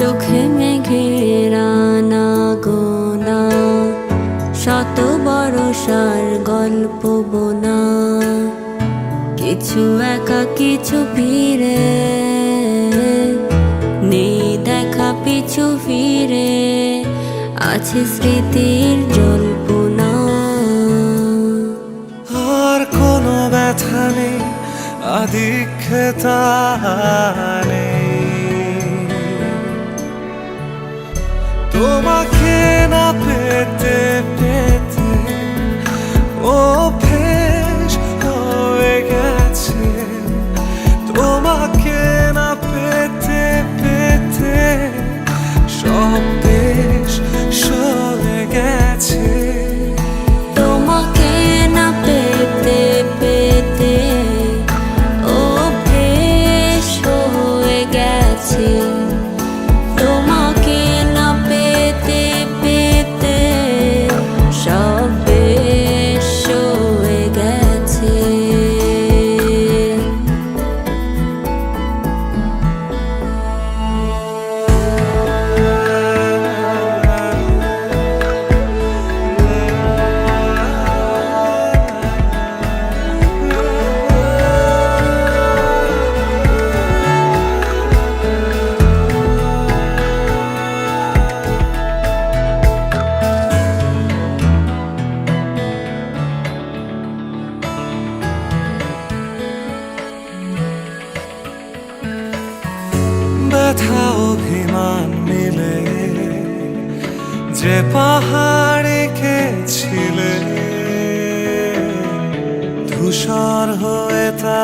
মেঘের আনা গোনা শত বরসার গল্প বোনা। কিছু একা, কিছু ফিরে, নেই দেখা, পিছু ফিরে, আছে স্মৃতির জল্পনা। আর কোনো ব্যথা নেই আদিক্ষেতা ফেস হয়ে গেছে। তোমাকে না পেতে পেতে সব ব্যথা অভিমান মিলে, যে পাহাড়ে ছিলে ধূসর হয়ে তা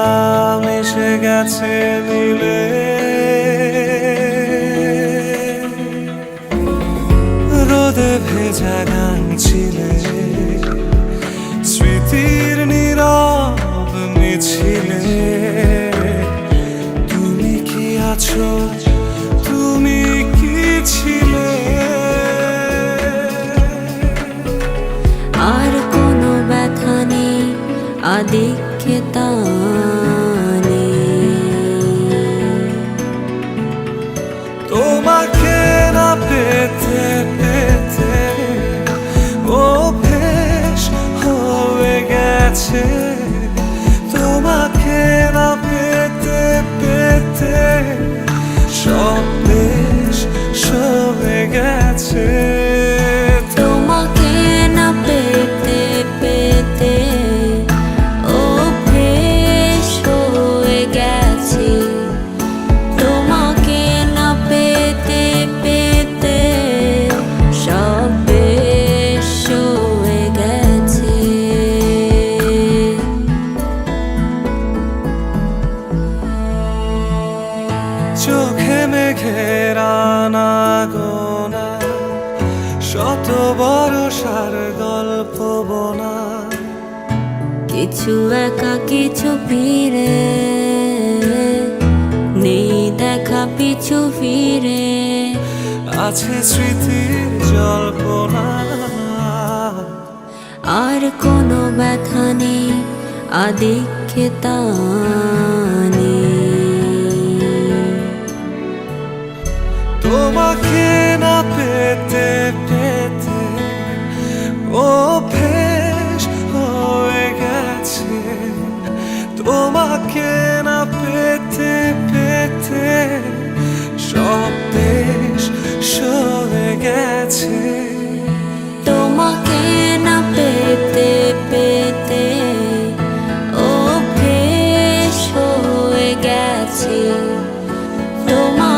মিশে গেছে মিলে। রোদে ভেজা গান ছিলে আদিক্ষেতা তোমাকে না পেতে পেতে ও বেশ হয়ে গেছে। শত বড় সার গল্প বোনা। কিছু একা কিছু ফিরে। নেই দেখা পিছু ফিরে। আছে স্মৃতির জল্পনা। আর কোনো ব্যথা নেই আদিক্ষেতা তোমাকে না পেতে অভ্যেস হয়ে গেছে। তোমাকে না পেতে পেতে সব দেশ সরে গেছে। তোমাকে না পেতে পেতে অভ্যেস হয়ে গেছে। তোমার